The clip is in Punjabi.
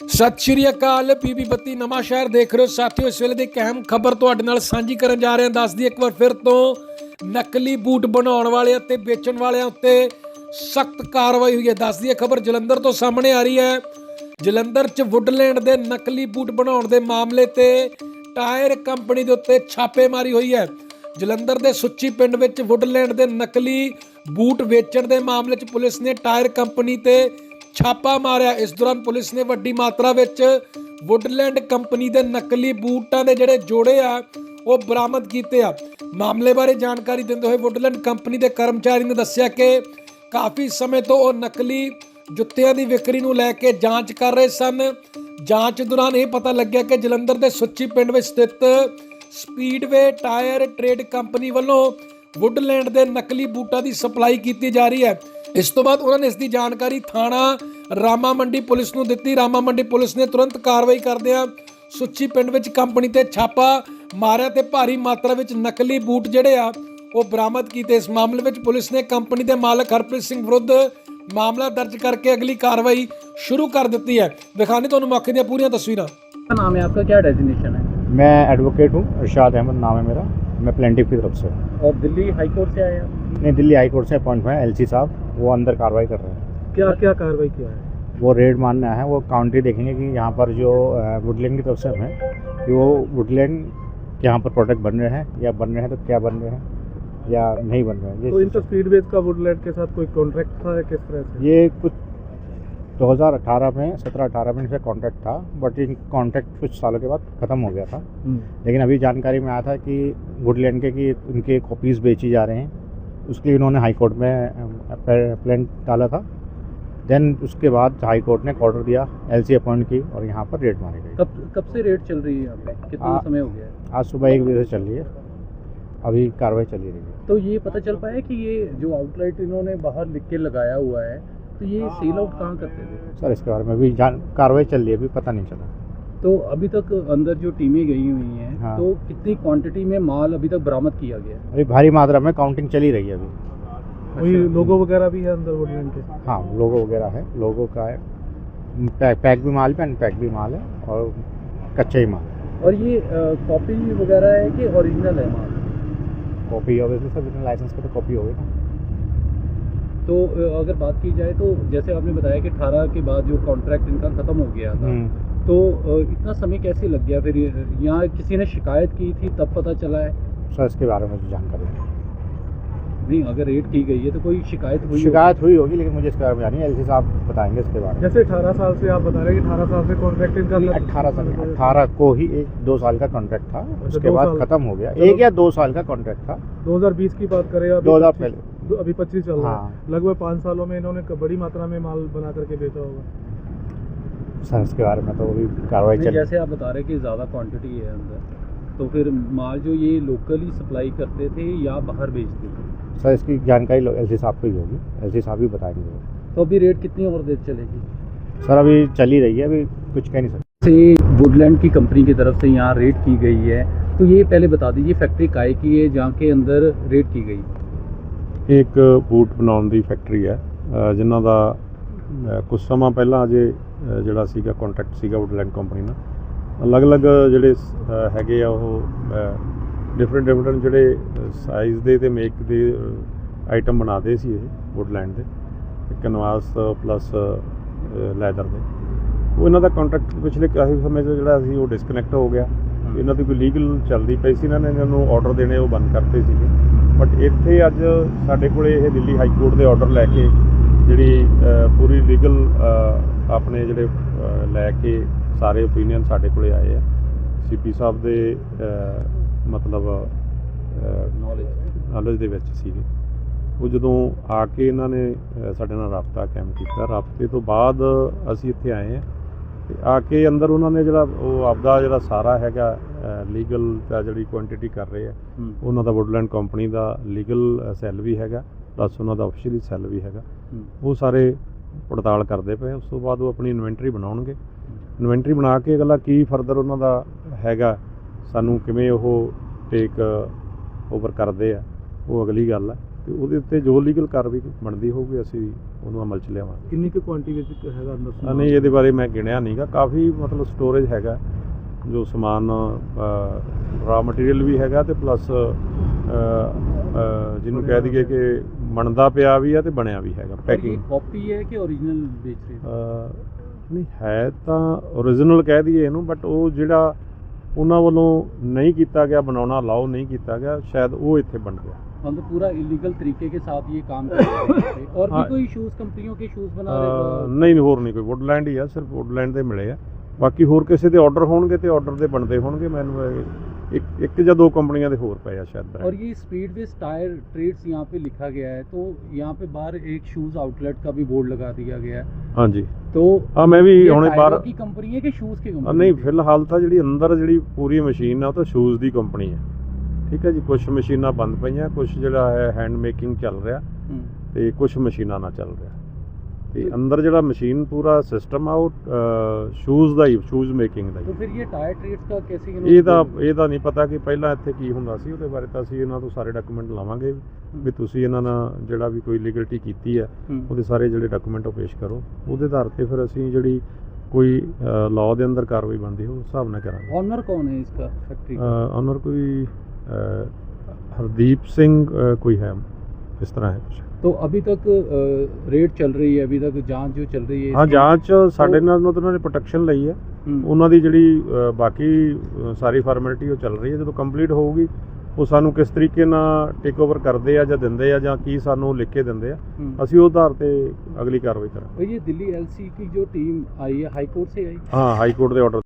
ਸਤਿ ਸ਼੍ਰੀ ਅਕਾਲ ਪੀਬੀ ਬੱਤੀ, ਨਵਾਂ ਸ਼ਹਿਰ ਦੇਖ ਰਹੇ ਹੋ। ਸਾਥੀਓ, ਇਸ ਵੇਲੇ ਦੀ ਇੱਕ ਅਹਿਮ ਖਬਰ ਤੁਹਾਡੇ ਨਾਲ ਸਾਂਝੀ ਕਰਨ ਜਾ ਰਹੇ ਹਾਂ। ਦੱਸਦੀ ਇੱਕ ਵਾਰ ਫਿਰ ਤੋਂ ਨਕਲੀ ਬੂਟ ਬਣਾਉਣ ਵਾਲਿਆਂ ਤੇ ਵੇਚਣ ਵਾਲਿਆਂ ਉੱਤੇ ਸਖਤ ਕਾਰਵਾਈ ਹੋਈ ਹੈ। ਦੱਸਦੀ ਹੈ ਖਬਰ ਜਲੰਧਰ ਤੋਂ ਸਾਹਮਣੇ ਆ ਰਹੀ ਹੈ। ਜਲੰਧਰ 'ਚ ਵੁੱਡਲੈਂਡ ਦੇ ਨਕਲੀ ਬੂਟ ਬਣਾਉਣ ਦੇ ਮਾਮਲੇ ਤੇ ਟਾਇਰ ਕੰਪਨੀ ਦੇ ਉੱਤੇ ਛਾਪੇਮਾਰੀ ਹੋਈ ਹੈ। ਜਲੰਧਰ ਦੇ ਸੁੱਚੀ ਪਿੰਡ ਵਿੱਚ ਵੁੱਡਲੈਂਡ ਦੇ ਨਕਲੀ ਬੂਟ ਵੇਚਣ ਦੇ ਮਾਮਲੇ 'ਚ ਪੁਲਿਸ ਨੇ ਟਾਇਰ ਕੰਪਨੀ ਤੇ ਛਾਪਾ ਮਾਰਿਆ। ਇਸ ਦੌਰਾਨ ਪੁਲਿਸ ਨੇ ਵੱਡੀ ਮਾਤਰਾ ਵਿੱਚ ਵੁੱਡਲੈਂਡ ਕੰਪਨੀ ਦੇ ਨਕਲੀ ਬੂਟਾਂ ਦੇ ਜਿਹੜੇ ਜੋੜੇ ਆ, ਉਹ ਬਰਾਮਦ ਕੀਤੇ ਆ। ਮਾਮਲੇ ਬਾਰੇ ਜਾਣਕਾਰੀ ਦਿੰਦੇ ਹੋਏ ਵੁੱਡਲੈਂਡ ਕੰਪਨੀ ਦੇ ਕਰਮਚਾਰੀ ਨੇ ਦੱਸਿਆ ਕਿ ਕਾਫੀ ਸਮੇਂ ਤੋਂ ਉਹ ਨਕਲੀ ਜੁੱਤਿਆਂ ਦੀ ਵਿਕਰੀ ਨੂੰ ਲੈ ਕੇ ਜਾਂਚ ਕਰ ਰਹੇ ਸਨ। ਜਾਂਚ ਦੌਰਾਨ ਇਹ ਪਤਾ ਲੱਗਿਆ ਕਿ ਜਲੰਧਰ ਦੇ ਸੁੱਚੀ ਪਿੰਡ ਵਿੱਚ ਸਥਿਤ ਸਪੀਡਵੇ ਟਾਇਰ ਟ੍ਰੇਡ ਕੰਪਨੀ ਵੱਲੋਂ ਵੁੱਡਲੈਂਡ ਦੇ ਨਕਲੀ ਬੂਟਾਂ ਦੀ ਸਪਲਾਈ ਕੀਤੀ ਜਾ ਰਹੀ ਹੈ। ਇਸ ਤੋਂ ਬਾਅਦ ਉਹਨਾਂ ਨੇ ਇਸ ਦੀ ਜਾਣਕਾਰੀ ਥਾਣਾ ਰਾਮਾ ਮੰਡੀ ਪੁਲਿਸ ਨੂੰ ਦਿੱਤੀ ਰਾਮਾ ਮੰਡੀ ਪੁਲਿਸ ਨੇ ਤੁਰੰਤ ਕਾਰਵਾਈ ਕਰਦਿਆਂ ਸੁੱਚੀ ਪਿੰਡ ਵਿੱਚ ਕੰਪਨੀ ਤੇ ਛਾਪਾ ਮਾਰਿਆ ਤੇ ਭਾਰੀ ਮਾਤਰਾ ਵਿੱਚ ਨਕਲੀ ਬੂਟ ਜਿਹੜੇ ਆ ਉਹ ਬਰਾਮਦ ਕੀਤੇ ਇਸ ਮਾਮਲੇ ਵਿੱਚ ਪੁਲਿਸ ਨੇ ਕੰਪਨੀ ਦੇ ਮਾਲਕ ਹਰਪ੍ਰੀਤ ਸਿੰਘ ਵਿਰੁੱਧ ਮਾਮਲਾ ਦਰਜ ਕਰਕੇ ਅਗਲੀ ਕਾਰਵਾਈ ਸ਼ੁਰੂ ਕਰ ਦਿੱਤੀ ਹੈ ਵਿਖਾਣੇ ਤੁਹਾਨੂੰ ਮੌਕੇ ਦੀਆਂ ਪੂਰੀਆਂ ਤਸਵੀਰਾਂ क्या नाम है आपका क्या डेजिग्नेशन है मैं एडवोकेट हूँ इरशाद अहमद नाम है मेरा मैं प्लेंटिव की तरफ से और दिल्ली हाई कोर्ट से आए आप नहीं दिल्ली हाई कोर्ट से अपॉइंट हुए हैं एलसी साहब वो अंदर कार्रवाई कर रहे हैं। क्या क्या कार्रवाई किया है? वो रेड मानने आए हैं वो काउंटी देखेंगे कि यहाँ पर जो वुडलैंड की तरफ़ से हैं कि वो वुडलैंड यहाँ पर प्रोडक्ट बन रहे हैं या बन रहे हैं तो क्या बन रहे हैं या नहीं बन रहे हैं तो इनका स्पीडवेज का वुडलैंड के साथ कोई कॉन्ट्रैक्ट था या किस तरह से? ये कुछ 2018 में 17-18 में इनका कॉन्ट्रैक्ट था बट इन कॉन्ट्रैक्ट कुछ सालों के बाद ख़त्म हो गया था। लेकिन अभी जानकारी में आया था कि वुडलैंड के कि उनके कॉपीज़ बेची जा रहे हैं उसके लिए उन्होंने हाई कोर्ट में प्लान डाला था। देन उसके बाद हाई कोर्ट ने ऑर्डर दिया एलसी अपॉइंट की और यहाँ पर रेट मारी गई। कब कब से रेट चल रही है यहाँ पे? कितना आ- समय हो गया है? आज सुबह एक बजे से चल रही है। अभी कार्रवाई चली रही है। तो ये पता चल पाया कि ये जो आउटलेट इन्होंने बाहर लिख के लगाया हुआ है तो ये सेल आउट कहाँ करते थे? सर इसके बारे में अभी जान कार्रवाई चल रही है अभी पता नहीं चला। तो अभी तक अंदर जो टीमें गई हुई हैं हाँ। तो कितनी क्वांटिटी में माल अभी तक बरामद किया गया? है अभी भारी मात्रा में काउंटिंग चली रही है अभी। कोई लोगो वगैरह भी है अंदर वुडलैंड के? हाँ लोगो वगैरह है। लोगो का है। पैक पैक भी माल पे अनपैक भी माल है और कच्चा ही माल और ये कॉपी वगैरह है कि ओरिजिनल है माल? कॉपी ऑब्वियसली सर बिना लाइसेंस के तो कॉपी होगी ना। तो अगर बात की जाए तो जैसे आपने बताया कि 18 के बाद जो कॉन्ट्रैक्ट इनका खत्म हो गया था हम्म। तो इतना समय कैसे लग गया? फिर यहाँ किसी ने शिकायत की थी तब पता चला है? सर इसके बारे में जानकारी नहीं। अगर रेट की गई है तो कोई शिकायत हुई शिकायत हुई होगी लेकिन मुझे इसके बारे में जानी एल साहब बताएँगे इसके बारे में। जैसे 18 साल से आप बता रहे हैं कि 18 साल से कॉन्ट्रैक्ट इनका नहीं, अट्ठारह साल अट्ठारह को ही एक दो साल का कॉन्ट्रैक्ट था उसके बाद खत्म हो गया। एक या दो साल का कॉन्ट्रैक्ट था। 2020 की बात करें 2000 25 पहले। अभी 25 चल रहा हाँ। है। लगभग पाँच सालों में इन्होंने बड़ी मात्रा में माल बना करके बेचा होगा। सर इसके बारे में तो अभी कार्रवाई चल जैसे आप बता रहे हैं कि ज़्यादा क्वांटिटी है अंदर तो फिर माल जो ये लोकली सप्लाई करते थे या बाहर बेचते थे? सर इसकी जानकारी एल साहब को ही होगी एल साहब ही बताएंगे तो अभी रेट कितनी और देर चलेगी सर अभी चल ही रही है अभी कुछ कह नहीं सकते से वुडलैंड की कंपनी की तरफ से यहाँ रेट की गई है तो ये पहले बता दीजिए फैक्ट्री काय की है जहाँ के अंदर रेट की गई ਇੱਕ ਬੂਟ ਬਣਾਉਣ ਦੀ ਫੈਕਟਰੀ ਹੈ ਅ, ਜਿਨ੍ਹਾਂ ਦਾ ਅ, ਕੁਝ ਸਮਾਂ ਪਹਿਲਾਂ ਅਜੇ ਅ, ਜਿਹੜਾ ਸੀਗਾ ਕੰਟਰੈਕਟ ਸੀਗਾ ਵੁਡਲੈਂਡ ਕੰਪਨੀ ਨਾਲ ਅਲੱਗ-ਅਲੱਗ ਜਿਹੜੇ ਸ- ਅ, ਹੈਗੇ ਆ ਉਹ ਡਿਫਰੈਂਟ ਡਿਫਰੈਂਟ ਜਿਹੜੇ ਸਾਈਜ਼ ਦੇ ਤੇ ਮੇਕ ਦੇ ਆਈਟਮ ਬਣਾਦੇ ਸੀ ਇਹ ਵੁਡਲੈਂਡ ਦੇ ਕਨਵਾਸ ਪਲੱਸ ਲੈਦਰ ਦੇ। ਉਹ ਇਹਨਾਂ ਦਾ ਕੰਟਰੈਕਟ ਪਿਛਲੇ ਕਾਫੀ ਸਮੇਂ ਤੋਂ ਜਿਹੜਾ ਸੀ ਉਹ ਡਿਸਕਨੈਕਟ ਹੋ ਗਿਆ। ਇਹਨਾਂ ਦੀ ਕੋਈ ਲੀਗਲ ਚੱਲਦੀ ਪਈ ਸੀ ਇਹਨਾਂ ਨੇ ਇਹਨਾਂ ਨੂੰ ਆਰਡਰ ਦੇਣੇ ਉਹ ਬੰਦ ਕਰਤੇ ਸੀਗੇ। ਬਟ ਇੱਥੇ ਅੱਜ ਸਾਡੇ ਕੋਲੇ ਇਹ ਦਿੱਲੀ ਹਾਈ ਕੋਰਟ ਦੇ ਆਰਡਰ ਲੈ ਕੇ ਜਿਹੜੀ ਪੂਰੀ ਲੀਗਲ ਆਪਣੇ ਜਿਹੜੇ ਲੈ ਕੇ ਸਾਰੇ ਓਪੀਨੀਅਨ ਸਾਡੇ ਕੋਲੇ ਆਏ ਆ। ਸੀਪੀ ਸਾਹਿਬ ਦੇ ਮਤਲਬ ਨੌਲੇਜ ਨੌਲੇਜ ਦੇ ਵਿੱਚ। ਸੀਗੇ। ਉਹ ਜਦੋਂ ਆ ਕੇ ਇਹਨਾਂ ਨੇ ਸਾਡੇ ਨਾਲ ਰਾਬਤਾ ਕਾਇਮ ਕੀਤਾ ਰਾਬਤੇ ਤੋਂ ਬਾਅਦ ਅਸੀਂ ਇੱਥੇ ਆਏ ਹਾਂ ਤੇ ਆ ਕੇ ਅੰਦਰ ਉਹਨਾਂ ਨੇ ਜਿਹੜਾ ਉਹ ਆਪਦਾ ਜਿਹੜਾ ਸਾਰਾ ਹੈਗਾ ਲੀਗਲ ਦਾ ਜਿਹੜੀ ਕੁਆਂਟੀਟੀ ਕਰ ਰਹੇ ਆ ਉਹਨਾਂ ਦਾ ਵੁੱਡਲੈਂਡ ਕੰਪਨੀ ਦਾ ਲੀਗਲ ਸੈੱਲ ਵੀ ਹੈਗਾ ਪਲੱਸ ਉਹਨਾਂ ਦਾ ਆਫੀਸ਼ੀਅਲੀ ਸੈੱਲ ਵੀ ਹੈਗਾ। ਉਹ ਸਾਰੇ ਪੜਤਾਲ ਕਰਦੇ ਪਏ ਉਸ ਤੋਂ ਬਾਅਦ ਉਹ ਆਪਣੀ ਇਨਵੈਂਟਰੀ ਬਣਾਉਣਗੇ। ਇਨਵੈਂਟਰੀ ਬਣਾ ਕੇ ਅਗਲਾ ਕੀ ਫਰਦਰ ਉਹਨਾਂ ਦਾ ਹੈਗਾ ਸਾਨੂੰ ਕਿਵੇਂ ਉਹ ਟੇਕ ਓਵਰ ਕਰਦੇ ਆ ਉਹ ਅਗਲੀ ਗੱਲ ਆ। ਤੇ ਉਹਦੇ ਉੱਤੇ ਜੋ ਲੀਗਲ ਕਾਰਵਾਈ ਬਣਦੀ ਹੋਊਗੀ ਅਸੀਂ ਉਹਨੂੰ ਅਮਲ 'ਚ ਲਿਆਵਾਂਗੇ। ਕਿੰਨੀ ਕੁ ਕੁਆਂਟੀ ਵਿੱਚ ਹੈਗਾ ਅੰਦਰ ਨਹੀਂ ਇਹਦੇ ਬਾਰੇ ਮੈਂ ਗਿਣਿਆ ਨਹੀਂਗਾ ਕਾਫੀ ਮਤਲਬ ਸਟੋਰੇਜ ਹੈਗਾ ਜੋ ਸਮਾਨ ਰਾ ਮਟੀਰੀਅਲ ਵੀ ਹੈਗਾ ਤੇ ਪਲੱਸ ਜਿਹਨੂੰ ਕਹਿ ਦਈਏ ਕਿ ਬਣਦਾ ਪਿਆ ਵੀ ਆ ਤੇ ਬਣਿਆ ਵੀ ਹੈਗਾ ਪੈਕਿੰਗ ਕਾਪੀ ਹੈ ਕਿ origignal ਵੇਚ ਨਹੀਂ ਹੈ ਤਾਂ origignal ਕਹਿ ਦਈਏ ਇਹਨੂੰ ਬਟ ਉਹ ਜਿਹੜਾ ਉਹਨਾਂ ਵੱਲੋਂ ਨਹੀਂ ਕੀਤਾ ਗਿਆ ਬਣਾਉਣਾ ਅਲਾਉ ਨਹੀਂ ਕੀਤਾ ਗਿਆ ਸ਼ਾਇਦ ਉਹ ਇੱਥੇ ਬਣ ਗਿਆ हम तो पूरा इलीगल तरीके के साथ ये काम कर रहे हैं और भी हाँ। कोई शूज कंपनियों के शूज बना ਅ, रहे हो ਨਹੀਂ ਨਹੀਂ, ਹੋਰ ਨਹੀਂ ਕੋਈ ਵੁੱਡਲੈਂਡ ਹੀ ਆ ਸਿਰਫ ਵੁੱਡਲੈਂਡ ਦੇ ਮਿਲੇ ਆ ਬਾਕੀ ਹੋਰ ਕਿਸੇ ਦੇ ਆਰਡਰ ਹੋਣਗੇ ਤੇ ਆਰਡਰ ਦੇ ਬਣਦੇ ਹੋਣਗੇ ਮੈਨੂੰ ਇਹ ਇੱਕ ਇੱਕ ਜਾਂ ਦੋ ਕੰਪਨੀਆਂ ਦੇ ਹੋਰ ਪਏ ਆ ਸ਼ਾਇਦ brand। और ये स्पीड बेस टायर ट्रेड्स यहाँ पे लिखा गया है तो यहाँ पे बाहर एक शूज आउटलेट का भी बोर्ड लगा दिया गया है ਹਾਂਜੀ तो ਹਾਂ ਮੈਂ ਵੀ ये ਹੁਣੇ टायरों ਬਾਹਰ की कंपनी है कि शूज की ਅ, कंपनी ਨਹੀਂ है? ਫਿਲਹਾਲ ਤਾਂ ਜਿਹੜੀ ਅੰਦਰ ਜਿਹੜੀ ਪੂਰੀ ਮਸ਼ੀਨ ਆ ਉਹ ਤਾਂ ਸ਼ੂਜ਼ ਦੀ ਕੰਪਨੀ ਹੈ ਠੀਕ ਹੈ ਜੀ ਕੁਝ ਮਸ਼ੀਨਾਂ ਬੰਦ ਪਈਆਂ ਕੁਝ ਜਿਹੜਾ ਹੈ ਹੈਂਡ ਮੇਕਿੰਗ ਚੱਲ ਰਿਹਾ हम्म। ਤੇ ਕੁਝ ਮਸ਼ੀਨਾਂ ਨਾਲ ਚੱਲ ਰਿਹਾ ਤੇ ਅੰਦਰ ਜਿਹੜਾ ਮਸ਼ੀਨ ਪੂਰਾ ਸਿਸਟਮ ਆ ਉਹ ਸ਼ੂਜ਼ ਦਾ ਹੀ ਸ਼ੂਜ਼ ਮੇਕਿੰਗ ਦਾ तो ਹੀ फिर ये टायर ट्रेड्स का कैसे ਇਹ ਤਾਂ ਇਹ ਤਾਂ ਨਹੀਂ ਪਤਾ ਕਿ ਪਹਿਲਾਂ ਇੱਥੇ ਕੀ ਹੁੰਦਾ ਸੀ ਉਹਦੇ ਬਾਰੇ ਤਾਂ ਅਸੀਂ ਇਹਨਾਂ ਤੋਂ ਸਾਰੇ ਡਾਕੂਮੈਂਟ ਲਾਵਾਂਗੇ ਵੀ ਤੁਸੀਂ ਇਹਨਾਂ ਨਾਲ ਜਿਹੜਾ ਵੀ ਕੋਈ ਲੀਗਲਿਟੀ ਕੀਤੀ ਹੈ हम्म। ਉਹਦੇ ਸਾਰੇ ਜਿਹੜੇ ਡਾਕੂਮੈਂਟ ਉਹ ਪੇਸ਼ ਕਰੋ ਉਹਦੇ ਆਧਾਰ ਤੇ ਫਿਰ ਅਸੀਂ ਜਿਹੜੀ ਕੋਈ ਲਾਅ ਦੇ ਅੰਦਰ ਕਾਰਵਾਈ ਬਣਦੀ ਹੋ ਉਸ ਹਿਸਾਬ ਨਾਲ ਕਰਾਂਗੇ ऑनर कौन है इसका फैक्ट्री का ਆਨਰ ਕੋਈ ਅਹ, ਹਰਦੀਪ ਸਿੰਘ ਅਹ, ਕੋਈ ਹੈ ਇਸ ਤਰ੍ਹਾਂ ਹੈ ਕੁਛ तो अभी तक रेड चल रही है अभी तक जांच जो चल रही है ਹਾਂ इसकी- ਜਾਂਚ ਸਾਡੇ ਨਾਲ ਉਹਨਾਂ ਨੇ ਪ੍ਰੋਟੈਕਸ਼ਨ ਲਈ ਹੈ हम्म। ਉਹਨਾਂ ਦੀ ਜਿਹੜੀ ਅਹ, ਬਾਕੀ ਅਹ, ਸਾਰੀ ਫਾਰਮੈਲਿਟੀ ਉਹ ਚੱਲ ਰਹੀ ਹੈ ਜਦੋਂ ਕੰਪਲੀਟ ਹੋਊਗੀ ਉਹ ਸਾਨੂੰ ਕਿਸ ਤਰੀਕੇ ਨਾਲ ਟੇਕ ਓਵਰ ਕਰਦੇ ਆ ਜਾਂ ਦਿੰਦੇ ਆ ਜਾਂ ਕੀ ਸਾਨੂੰ ਲਿਖ ਕੇ ਦਿੰਦੇ ਆ हम्म। ਅਸੀਂ ਉਹ ਆਧਾਰ ਤੇ ਅਗਲੀ ਕਾਰਵਾਈ ਕਰਾਂਗੇ और ये दिल्ली एलसी की जो टीम आई है हाई कोर्ट से आई ਹਾਂ ਹਾਈ ਕੋਰਟ ਦੇ ਆਰਡਰ